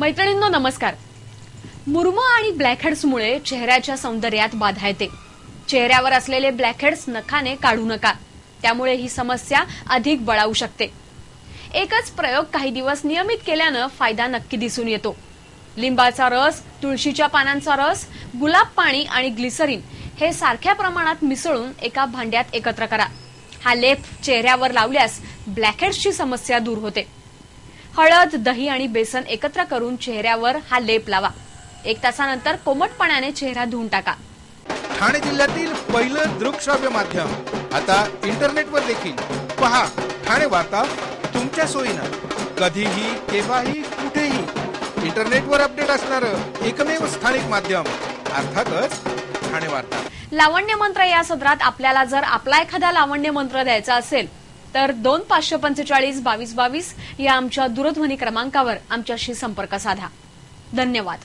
मैत्रिणींनो नमस्कार. मुर्म आणि ब्लॅकहेड्समुळे चेहऱ्याच्या सौंदर्यात बाधा येते. चेहऱ्यावर असलेले ब्लॅकहेड्स नखाने काढू नका. त्यामुळे ही समस्या अधिक बळावू शकते. एकच प्रयोग काही दिवस नियमित केल्यानं फायदा नक्की दिसून येतो. लिंबाचा रस तुळशीच्या पानांचा रस गुलाब पाणी आणि ग्लिसरीन हे सारख्या प्रमाणात मिसळून एका भांड्यात एकत्र करा. हा लेप चेहऱ्यावर लावल्यास ब्लॅकहेड्सची समस्या दूर होते. हळद दही आणि बेसन एकत्र करून चेहऱ्यावर हा लेप लावा. एक तासानंतर कोमट पाण्याने चेहरा धुवून टाका. ठाणे जिल्ह्यातील पहिलं दृकश्राव्य माध्यम. आता इंटरनेटवर देखील. पहा ठाणे वार्ता तुमच्या सोयीनं. कधीही केव्हाही कुठेही. इंटरनेटवर अपडेट असणार एकमेव स्थानिक माध्यम. अर्थातच ठाणे वार्ता. लावण्य मंत्र या सदरात आपल्याला जर आपला एखादा लावण्य मंत्र द्यायचा असेल तर दोन पाचशे पंचेचाळीस बावीस बावीस या आमच्या दूरध्वनी क्रमांकावर आमच्याशी संपर्क साधा. धन्यवाद.